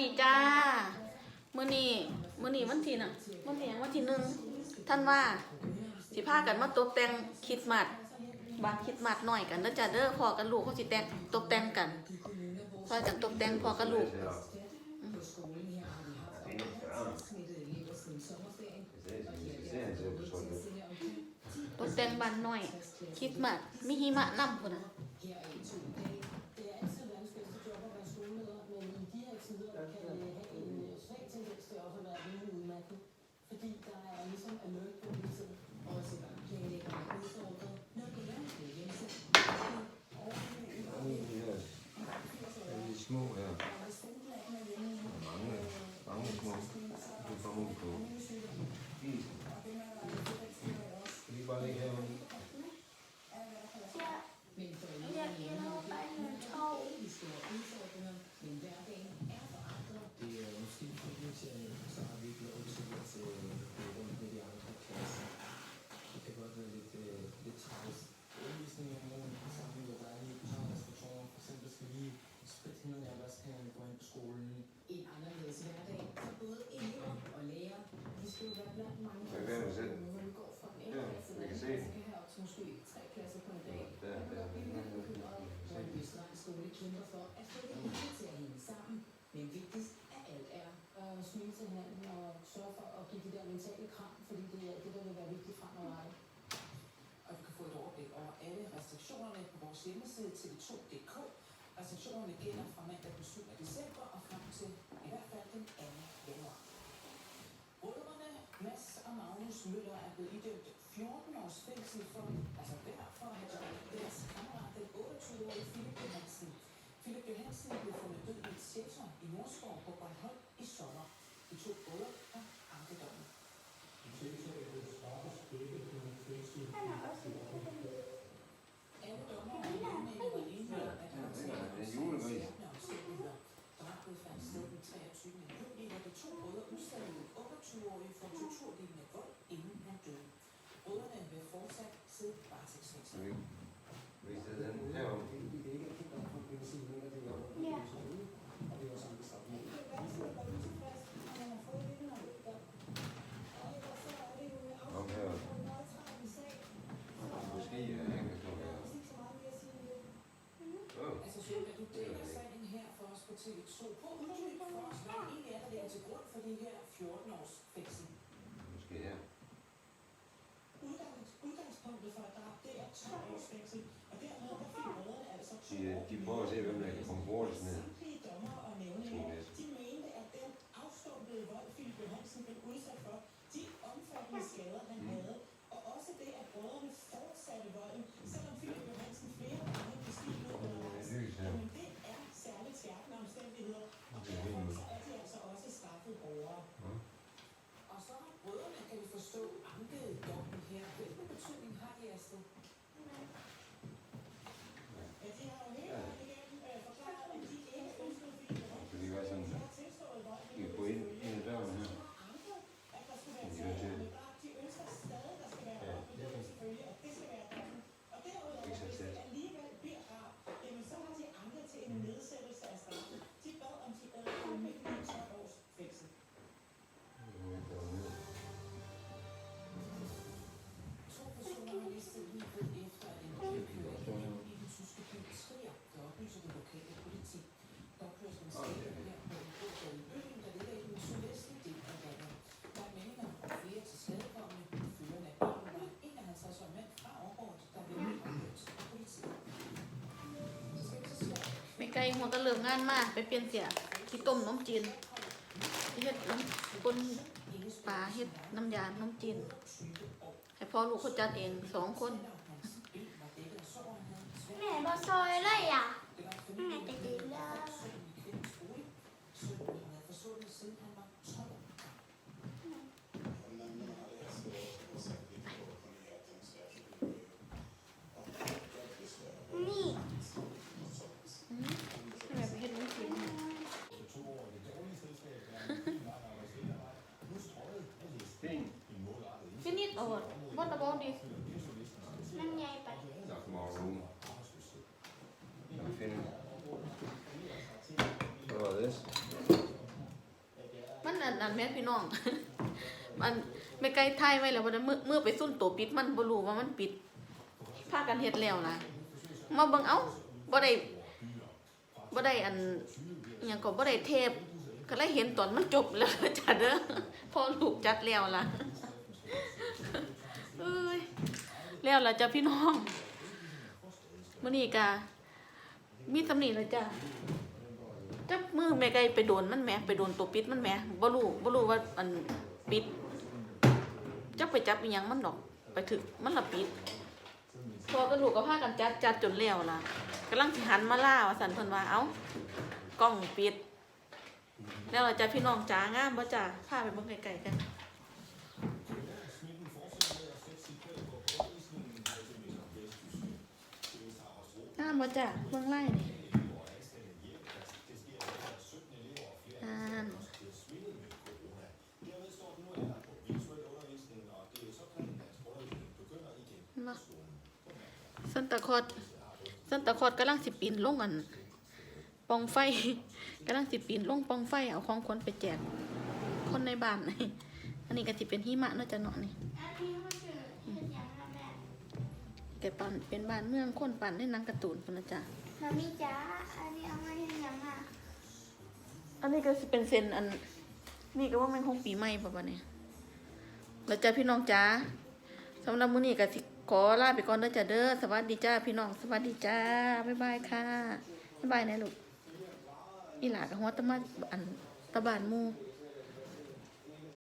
ดีจ้ามื้อนี้มื้อนี้วันที่น่ะวันที่ยังวันที่หนึ่งท่านว่าสิพากันมาตกแต่งคริดมัดบางคริดมัดหน่อยกันเด้อจ้าเด้อพอกับลูกเขาสิแต่งตกแต่งกันพากันตกแต่งพอกับลูกตกแต่งบ้านหน่อยคริดมัดมีหิมะน้ำพุ่นน่ะ mentale kram, fordi det er det, der vil være vigtigt fremadrettet. Og du kan få et overblik over alle restriktionerne på vores hjemmeside tv2.dk. Restriktionerne gælder fra mandag den 7. december og frem til i hvert fald den 2. januar. Brødrene Mads og Magnus Møller er blevet idømt 14 års fængsel for, altså hver for at have dræbt deres kammerat, den 28-årige Philip Johansen. Philip Johansen blev fundet død i et shelter i Nordskov på Bornholm i sommer. De to brødre har ankedommen. Alle dommer og nævninge var enige om, at han Ja, det er en julegris. Drabet fandt sted den 23. juni, hvor de to brødre udsatte den 28-årige for torturlignende vold, inden han døde. Brødrene vil fortsat sidde Så varetægtsfængslet. vi viser den herom. Vi vi kan ikke helt op på benzin, men det er jo og det er også andre sammen. Kom her. Måske er han kan stå her. Åh, Altså, Sjølle, du deler sagen her for os på TV2. På uddyb for os, hvad det egentlig er, der ligger til grund for det her 14 års fængsel. måske her. Udgangs, udgangspunktet for et drab, det er 12 års fængsel, og dermed der fik brødrene altså to De, år de prøver at se, hvem der kan komme hurtigst ned. Samtlige dommer og nævninger, de mente, at den afstumpede vold, Philip Johansen blev udsat for, de omfattende skader, han Mm. havde, og også det, at brødrene fortsatte volden, หัวตะเลิงงานมากไปเปลี่ยนเสียที่ต้มน้ำจีนเฮ็ดน้ำคนปลาเฮ็ดน้ำยาน้ำจีนให้พ่อลูกเขาจัดเองสองคนแม่บอซอยเลยอะแม่จะดีเลย นี่ ให้แม่ไปเฮ็ดน้ำจีน Fint. Finish over. What about this? มันใหญ่ไป Der er small room. Der er fint. Hvad var det? อันนั้นแม่พี่น้อง มันไม่ไกลไทยไว้แล้ววันนั้นเมื่อเมื่อไปซุ่นตัวปิดมันบ่รู้ว่ามันปิดพากันเฮ็ดแล้วล่ะมาเบิ่งเอ้าบ่ได้บ่ได้อันอหยังก็บ่ได้เทปก็เลยเห็นตอนมันจบแล้วจ้ะเด้อพอลูกจัดแล้วล่ะเอ้ยแล้วล่ะจ้ะพี่น้องมื้อนี้ก็มีตำหนิแล้วจ้ะ จับมือแม่ไก่ไปโดนมันแหม่ไปโดนตัวปิดมันแหม่บ่รู้บ่รู้ว่าอันปิดจับไปจับอีหยังมันดอก ไปถึกมันละปิด พอก็ลูกก็พากันจัดจัดจนแล้วล่ะกำลังสิหันมาล่าว่าสันเพิ่นว่าเอ้ากล้องปิด แล้วล่ะจ้ะพี่น้องจ๋างามบ่จ้ะพาไปเบิ่งไกลๆกันงามบ่จ้ะเบิ่งไล่นี่อ่านมาซันตาคลอดซันตาคลอดกำลังสิปีนลงอันปองไฟกำลังสิปีนลงปองไฟเอาของขวัญไปแจกคนในบ้านอันนี้ก็สิเป็นหิมะเนาะจ้ะเนาะนี่อันนี้มันคือเป็นอย่างไรแม่แกปั่นเป็นบ้านเมืองคนปั่นในหนังการ์ตูนพุ่นนะจ๊ะมามีจ้าอันนี้เอามาเห็นยังอะอันนี้ก็สิเป็นเซนอันนี่ก็ว่ามันคงปีใหม่ป่ะปะเนี่ยแล้วจ้าพี่น้องจ้าสำหรับมื้อนี้ก็สิ ขอลาไปก่อนเด้อจ้าเด้อสวัสดีจ้าพี่น้องสวัสดีจ้าบ๊ายบายค่ะบ๊ายบายนะลูกอีหลากหัวตะมาอันตะบานมู่